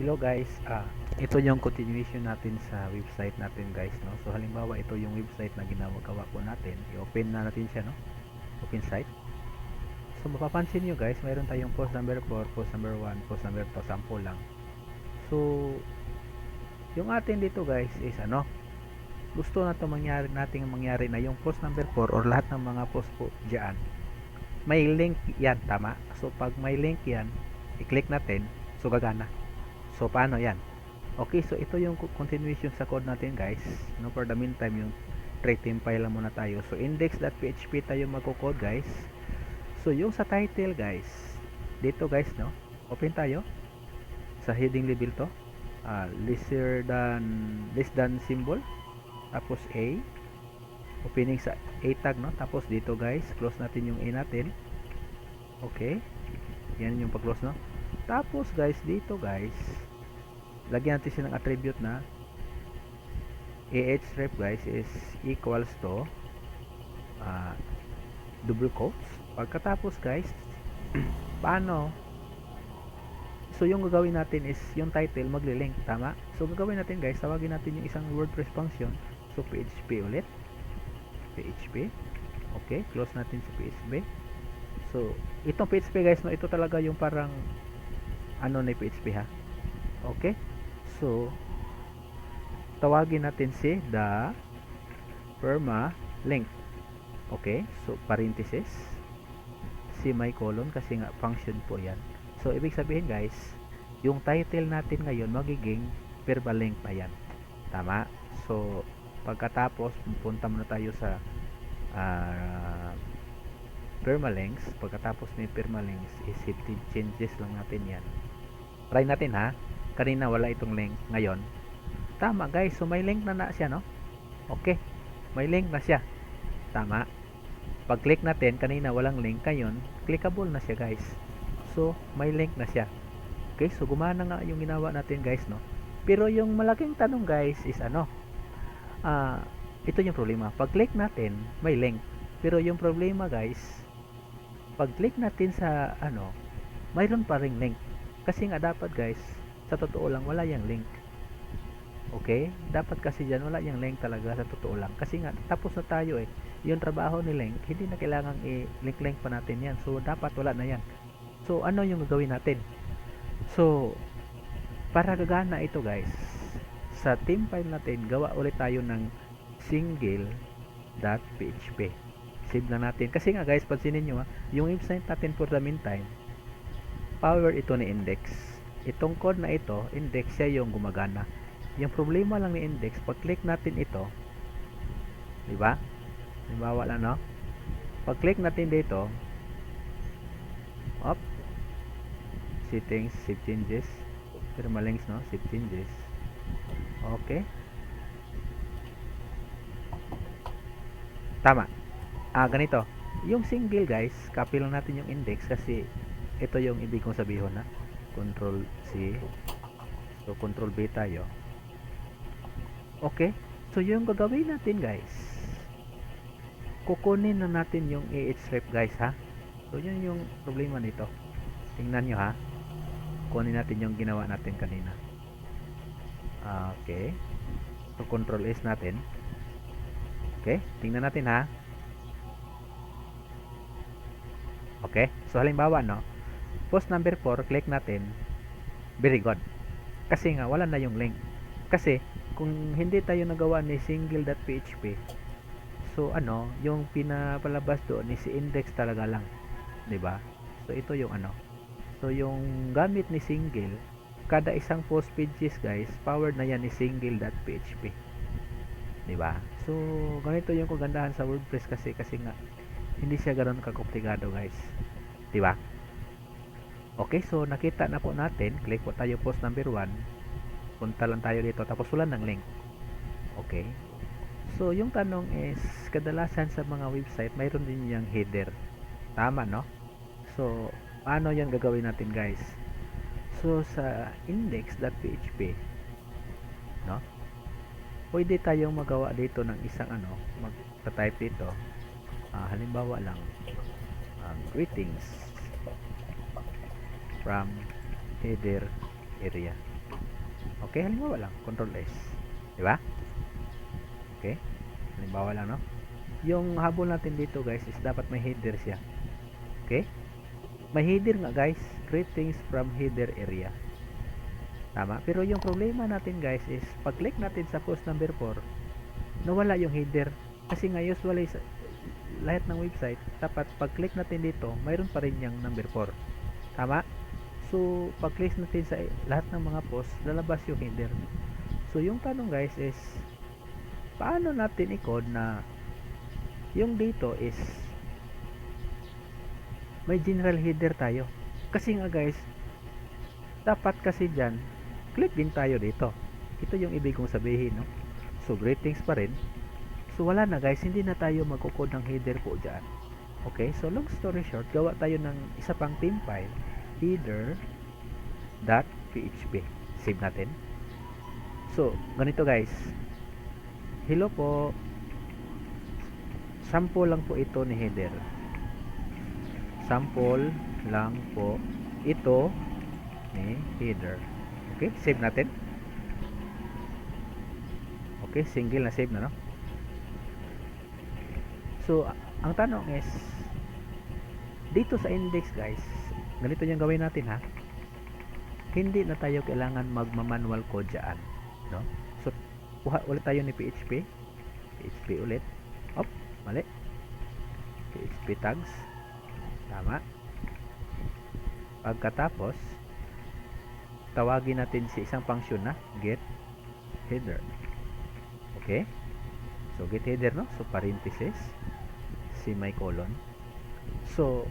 Hello guys, ah, ito yung continuation natin sa website natin guys, no? So halimbawa ito yung website na ginagawa po natin. I-open na natin siya, no? Open site. So mapapansin nyo guys, mayroon tayong post number 4, post number 1, post number 2, sample lang. So, yung atin dito guys is ano, gusto na to mangyari nating mangyari na yung post number 4 or lahat ng mga post po diyan may link yan tama so pag may link yan i-click natin so gagana so paano? Yan. Okay so ito yung co- continuation sa code natin guys. No for the meantime yung trade team file lang muna tayo. So index.php tayo magko-code guys. So yung sa title guys dito guys no? Open tayo sa heading label to. Ah, lesser than less than symbol. Tapos A. Opening sa A tag no? Tapos dito guys close natin yung A natin. Okay. Yan yung pag-close no? Tapos guys dito guys lagyan natin siya ng attribute na ahref guys is equals to ah, double quotes pagkatapos guys paano so yung gagawin natin is yung title magli-link tama so gagawin natin guys tawagin natin yung isang wordpress function so php ulit PHP. Okay, close natin si PHP. So, itong PHP guys, no, ito talaga yung parang ano ni PHP ha. Okay? So, tawagin natin si the perma link. Okay? So, parenthesis semicolon kasi nga function po 'yan. So, ibig sabihin guys, yung title natin ngayon magiging permalink na 'yan. Tama? So, pagkatapos pupunta muna tayo sa ah, permalinks pagkatapos may permalinks is changes lang natin yan try natin ha kanina wala itong link. Ngayon tama guys. So may link na na siya no? Okay. May link na siya. Tama. Pag click natin kanina walang link. Ngayon clickable na siya guys. So may link na siya. Okay so gumana nga yung ginawa natin guys no? Pero yung malaking tanong guys is ano? Ah ito yung problema. Pag click natin, may link. Pero yung problema guys, pag click natin sa ano, mayroon pa ring link. Kasi nga dapat guys, sa totoo lang wala yung link. Okay? Dapat kasi dyan wala yung link talaga sa totoo lang. Kasi nga tapos na tayo eh. Yung trabaho ni link, hindi na kailangan i-link-link pa natin yan. So dapat wala na yan. So ano yung gagawin natin? So para gagana ito guys, sa team file natin, gawa ulit tayo ng single.php save na natin kasi nga guys pansinin nyo ha yung website natin for the meantime power ito ni index itong code na ito index siya yung gumagana yung problema lang ni index pag click natin ito di ba halimbawa lang no pag click natin dito up settings save changes permalinks no save changes okay Tama. Ah, ganito. Yung single guys, copy lang natin yung index kasi ito yung ibig kong sabihin na. Control C. So, control B tayo. Okay. So, yung gagawin natin guys, kukunin na natin yung ahref guys ha. So, yun yung problema nito. Tingnan nyo ha. Kunin natin yung ginawa natin kanina. Ah, Okay. So, control S natin. Okay, tingnan natin ha. Okay, so halimbawa no, post number 4, click natin. Good. Kasi nga wala na yung link. Kasi kung hindi tayo nagawa ni single.php, so ano, yung pinapalabas doon is index talaga lang, ba? So ito yung ano. So yung gamit ni single, kada isang post pages guys, powered na yan ni single.php. ba? So, ganito yung kagandahan sa WordPress kasi kasi nga hindi siya ganoon kakomplikado, guys. 'Di ba? Okay, so nakita na po natin, click po tayo post number 1. Punta lang tayo dito tapos wala ng link. Okay? So, yung tanong is kadalasan sa mga website mayroon din yung header. Tama, no? So, paano 'yan gagawin natin, guys? So, sa index.php, no? pwede tayong magawa dito ng isang ano mag-type dito Ah, halimbawa lang um, greetings from header area Okay, halimbawa lang, control S. Di ba? Okay? Halimbawa lang, no? Yung habol natin dito, guys, is dapat may header siya. Okay? May header nga, guys. Greetings from header area. Tama? Pero yung problema natin, guys, is pag-click natin sa post number 4, nawala yung header. Kasi nga, usually, lahat ng website, dapat pag-click natin dito, mayroon pa rin yung number 4. Tama? So, pag-click natin sa lahat ng mga post, lalabas yung header. So, yung tanong guys is, paano natin i-code na yung dito is may general header tayo. Kasi nga guys, dapat kasi dyan, click din tayo dito. Ito yung ibig kong sabihin, no? So, greetings pa rin. So, wala na guys, hindi na tayo magkukode ng header po dyan. Okay, so long story short, gawa tayo ng isa pang theme file, header.php. Save natin. So, ganito guys. Hello po. Sample lang po ito ni header. Sample lang po ito ni header. Okay, save natin. Okay, single na save na no. So, ang tanong is dito sa index guys, ganito yung gawin natin ha. Hindi na tayo kailangan magma-manual code dyan, no? So, kuha ulit tayo ni PHP. PHP ulit. Op, mali. PHP tags. Tama. Pagkatapos, tawagin natin si isang function na get header. Okay? So, get header, no? So, parenthesis, semicolon. So,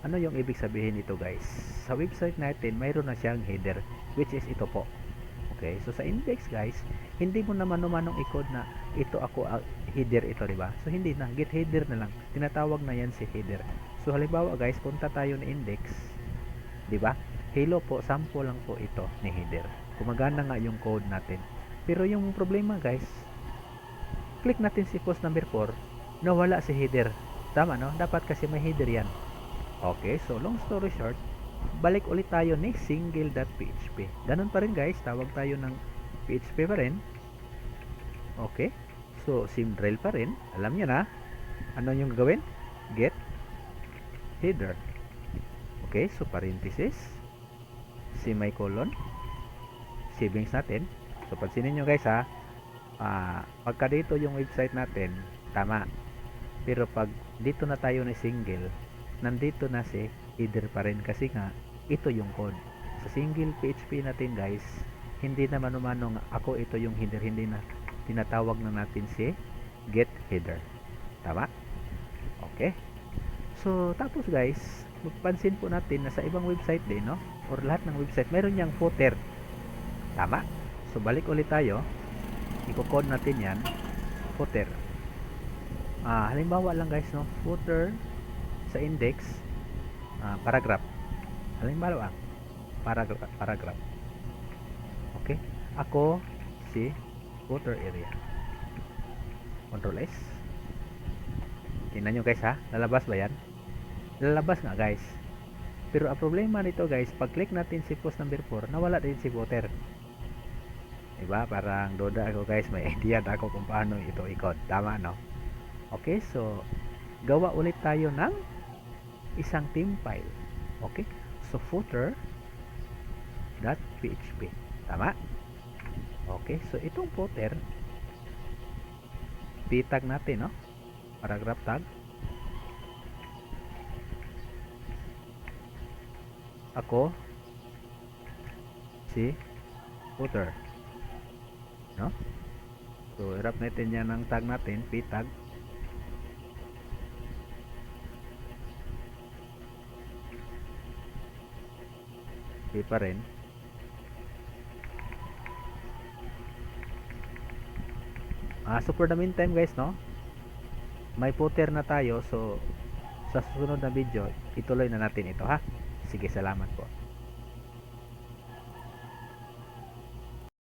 ano yung ibig sabihin nito guys? Sa website natin, mayroon na siyang header, which is ito po. Okay? So, sa index guys, hindi mo naman numanong i-code na ito ako ah, header ito, di ba? So, hindi na. Get header na lang. Tinatawag na yan si header. So, halimbawa guys, punta tayo na index, di ba? Hello po, sample lang po ito ni header. Gumagana nga yung code natin. Pero yung problema guys, click natin si post number 4, nawala si header. Tama no? Dapat kasi may header yan. Okay, so long story short, balik ulit tayo ni single.php. Ganun pa rin guys, tawag tayo ng PHP pa rin. Okay, so simdrill pa rin. Alam nyo na, ano yung gagawin? Get header. Okay, so parenthesis, semicolon, savings natin. So pansinin nyo guys ha, ah, pagka dito yung website natin, tama. Pero pag dito na tayo ni single, nandito na si header pa rin kasi nga ito yung code. Sa single PHP natin guys, hindi naman umano nga ako ito yung header, hindi na tinatawag na natin si get header. Tama? Okay. So, tapos guys, magpansin po natin na sa ibang website din, no? Or lahat ng website, meron niyang footer. Tama? So, balik ulit tayo. Iko-code natin yan. Footer. Ah, halimbawa lang guys, no? Footer sa index, ah, paragraph. Halimbawa paragraph, paragraph. Okay? Ako si footer area. Control S. Tingnan nyo guys ha, lalabas ba yan? Lalabas nga guys. Pero ang problema nito guys, pag click natin si post number 4, nawala din si footer. Diba? Parang doda ako guys, may idea na ako kung paano ito ikot. Tama no? Okay, so gawa ulit tayo ng isang theme file. Okay? So footer .php. Tama? Okay, so itong footer p-tag natin, no? Paragraph tag. Ako si footer. No? So, irap natin yan ng tag natin, p-tag. P pa rin. Ah, so for the meantime guys, no? May footer na tayo. So, sa susunod na video, ituloy na natin ito ha. Sige, salamat po.